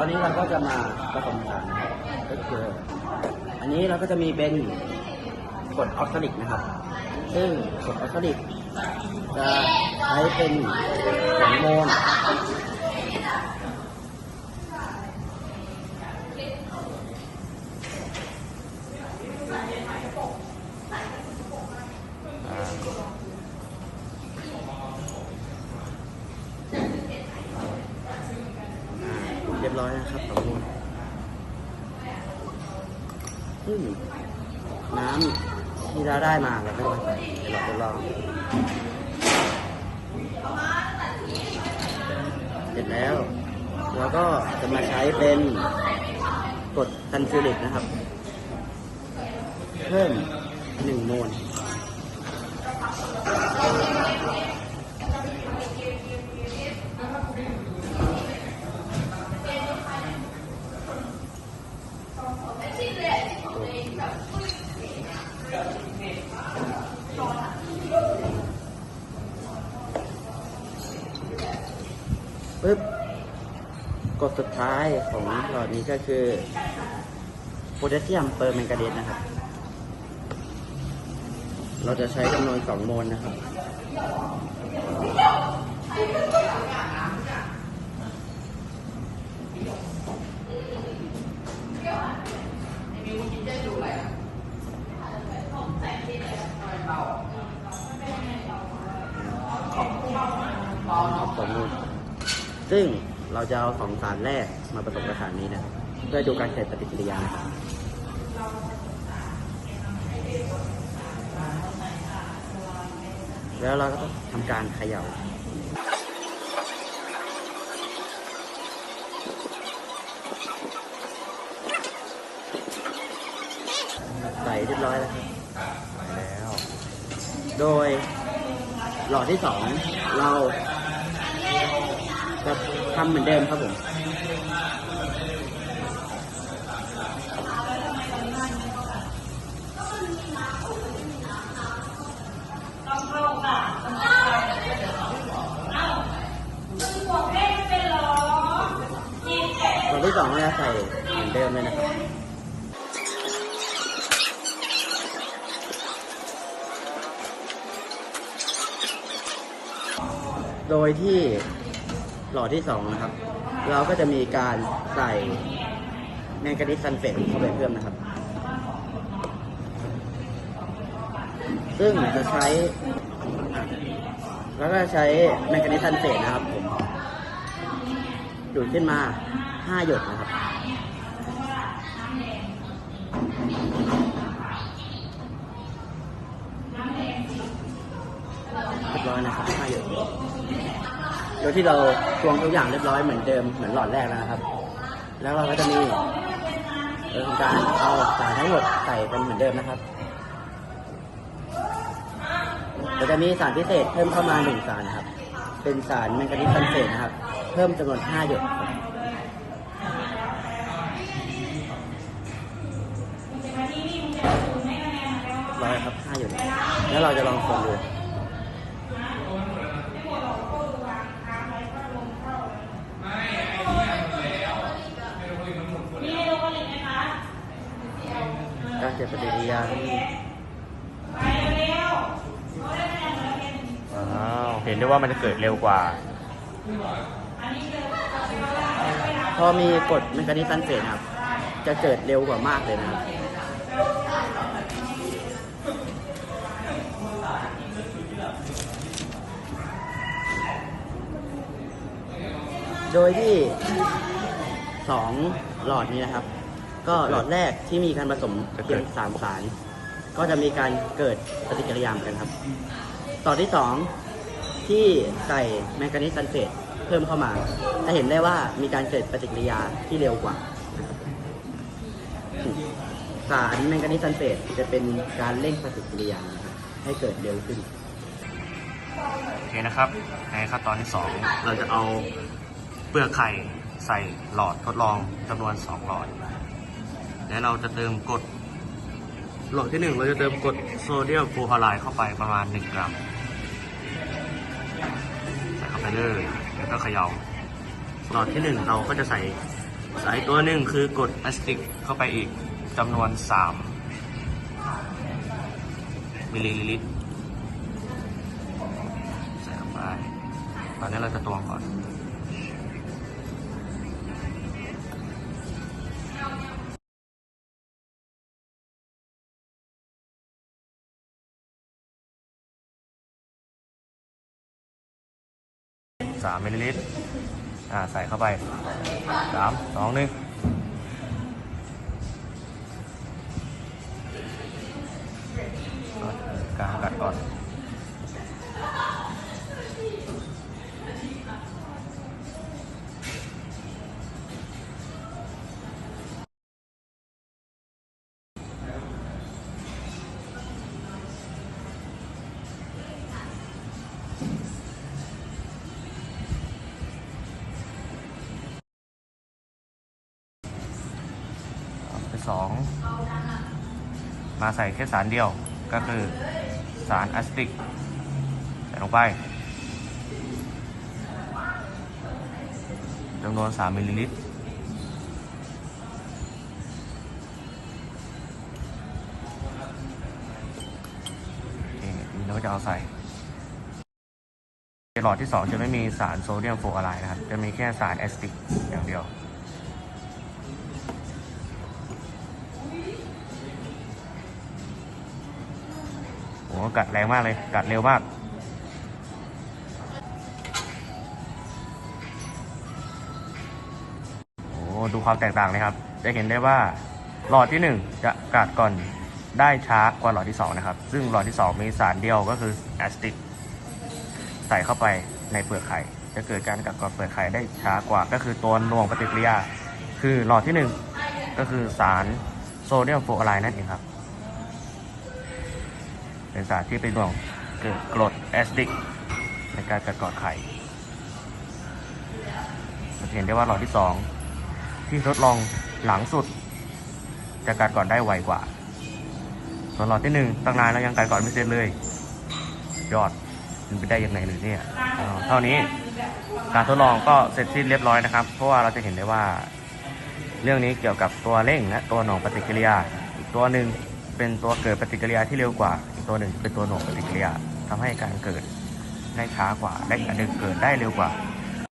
ตอนนี้เราก็จะมาผสมสารนะครับก็คืออันนี้เราก็จะมีเป็นกรดออกซาลิกนะครับ ซึ่งกรดออกซาลิกจะใช้เป็นฮองโมน เรียบร้อยนะครับสองโมลงน้ำที่เราได้มาเราก็จะใส่ในหลอดทดลองเสร็จแล้วเราก็จะมาใช้เป็นกดซันฟิลิกนะครับ เพิ่มหนึ่งโมล ปึ๊บกฎสุดท้ายของหลอดนี้ก็คือโพแทสเซียมเปอร์แมงกาเดตนะครับ เราจะใช้จำนวน2โมลนะครับสองมูล ซึ่งเราจะเอาสองสารแรกมาผสมกับสารนี้นะเพื่อดูการเกิดปฏิกิริยานะครับแล้วเราก็ต้องทำการเขย่าใส่เรียบร้อยแล้วครับใส่แล้ว โดยหลอดที่สองเรา จะทำเหมือนเดิมครับผมหลอดที่สองเราจะใส่เหมือนเดิมเลยนะครับโดยที่ หลอดที่สองนะครับ เราก็จะมีการใส่แมงกานีสซัลเฟตเข้าไปเพิ่มนะครับ ซึ่งจะใช้ แล้วก็ใช้แมงกานีสซัลเฟตนะครับผมดูดขึ้นมา 5 หยดนะครับเรียบร้อยนะครับ5หยด โดยที่เราตวงทุกอย่างเรียบร้อยเหมือนเดิมเหมือนหลอดแรกแล้วนะครับ แล้วเราก็จะมีเรื่องการเอาสารทั้งหมดใส่เป็นเหมือนเดิมนะครับเราจะมีสารพิเศษเพิ่มเข้ามาหนึ่งสารครับ เป็นสารแมงกานีสซัลเฟตนะครับ เพิ่มจำนวน5หยดร้อยครับ5หยดแล้วเราจะลองคนดู เกิดปฏิกิริยาที่อ้าวเห็นได้ว่ามันจะเกิดเร็วกว่า พอมีกรดแมกานีสซัลเฟตครับ จะเกิดเร็วกว่ามากเลยนะครับโดยที่สองหลอดนี้นะครับ ก็หลอดแรกที่มีการผสมเพียงสามสาร ก็จะมีการเกิดปฏิกิริยามกันครับต่อที่สองที่ใส่แมงกานีสซัลเฟตเพิ่มเข้ามา จะเห็นได้ว่ามีการเกิดปฏิกิริยาที่เร็วกว่า สารแมงกานีสซัลเฟตจะเป็นการเร่งปฏิกิริยาให้เกิดเร็วขึ้นโอเคนะครับ ในขั้นตอนที่สองเราจะเอาเปลือกไข่ใส่หลอดทดลองจำนวน 2 หลอด และเราจะเติมกรดหลอดที่หนึ่งเราจะเติมกรดโซเดียมฟลูออไรด์เข้าไปประมาณ 1 กรัม ใส่เข้าไปเลยแล้วก็เขย่าหลอดที่หนึ่งเราก็จะใส่สายตัวหนึ่งคือกรดแอสติกเข้าไปอีกจำนวน 3 มิลลิลิตร ใส่เข้าไป ตอนนี้เราจะตวงก่อน 3มิลลิลิตรอ่าใส่เข้าไป3 2 1 2 มาใส่แค่สารเดียวก็คือสารอะสติกใส่ลงไปจำนวน 3 มิลลิลิตรนี่เราก็จะเอาใส่หลอดที่ 2 จะไม่มีสารโซเดียมโฟอไรด์นะครับ จะมีแค่สารแอสติกอย่างเดียว กัดแรงมากเลย กัดเร็วมาก โอ้ดูความแตกต่างเลยครับ จะเห็นได้ว่าหลอดที่ 1 จะกัดก่อนได้ช้ากว่าหลอดที่ 2 นะครับ ซึ่งหลอดที่ 2 มีสารเดียวก็คือแอสติกใส่เข้าไปในเปลือกไข่จะเกิดการกัดกร่อนเปลือกไข่ได้ช้ากว่า ก็คือตัวน่วงปฏิกิริยา คือหลอดที่ 1 ก็คือสารโซเดียมโฟอะไลน์นั่นเองครับ เป็นสารที่เป็นหน่วงเกิดกรดแอสติกในการกัดกร่อนไข่เราจะเห็นได้ว่าหลอดที่ 2 ที่ทดลองหลังสุดจะกัดก่อนได้ไวกว่า ส่วนหลอดที่หนึ่งตั้งนานแล้วยังกัดก่อนไม่เสร็จเลย ยอดมันไปได้ยังไงหรือเนี่ยเท่านี้การทดลองก็เสร็จสิ้นเรียบร้อยนะครับ เพราะว่าเราจะเห็นได้ว่า เรื่องนี้เกี่ยวกับตัวเร่งและตัวหน่วงปฏิกิริยา อีกตัวหนึ่งเป็นตัวเกิดปฏิกิริยาที่เร็วกว่า ตัวหนึ่งเป็นตัวหน่วงปฏิกิริยาทำให้การเกิดได้ช้ากว่า และอีกอันหนึ่งเกิดได้เร็วกว่า